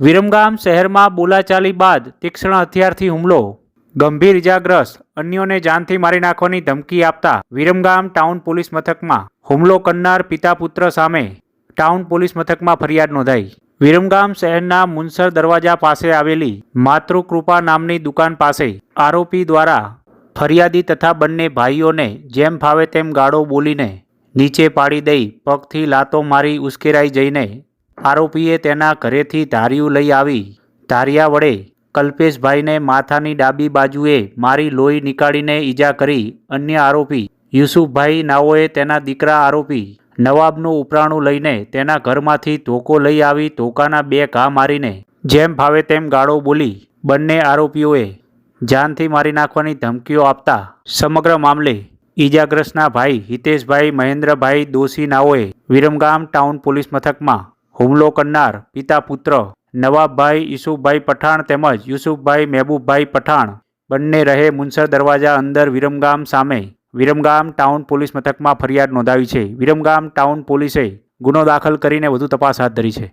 વિરમગામ શહેરમાં બોલાચાલી બાદ તીક્ષ્ણ હથિયારથી હુમલો. ગંભીર ઇજાગ્રસ્ત, અન્યોને જાનથી મારી નાખવાની ધમકી આપતા વિરમગામ ટાઉન પોલીસ મથકમાં હુમલો કરનાર પિતા પુત્ર સામે ટાઉન પોલીસ મથકમાં ફરિયાદ નોંધાઈ. વિરમગામ શહેરના મુનસર દરવાજા પાસે આવેલી માતૃકૃપા નામની દુકાન પાસે આરોપી દ્વારા ફરિયાદી તથા બંને ભાઈઓને જેમ ફાવે તેમ ગાળો બોલીને નીચે પાડી દઈ પગથી લાતો મારી ઉશ્કેરાઈ જઈને આરોપીએ તેના ઘરેથી ધારિયું લઈ આવી. ધારિયા વડે કલ્પેશભાઈને માથાની ડાબી બાજુએ મારી લોહી નીકાળીને ઈજા કરી. અન્ય આરોપી યુસુફભાઈ નાઓએ તેના દીકરા આરોપી નવાબનું ઉપરાણું લઈને તેના ઘરમાંથી ધોકો લઈ આવી ધોકાના બે ઘા મારીને. જેમ ફાવે તેમ ગાળો બોલી બંને આરોપીઓએ જાનથી મારી નાખવાની ધમકીઓ આપતા સમગ્ર મામલે ઈજાગ્રસ્તના ભાઈ હિતેશભાઈ મહેન્દ્રભાઈ દોશી નાઓએ વિરમગામ ટાઉન પોલીસ મથકમાં હુમલો કરનાર પિતા પુત્ર નવાબભાઈ ઈસુભાઈ પઠાણ તેમજ યુસુફભાઈ મહેબૂબભાઈ પઠાણ બંને રહે મુનસર દરવાજા અંદર વિરમગામ સામે. વિરમગામ ટાઉન પોલીસ મથકમાં ફરિયાદ નોંધાવી છે. વિરમગામ ટાઉન પોલીસે ગુનો દાખલ કરીને વધુ તપાસ હાથ ધરી છે.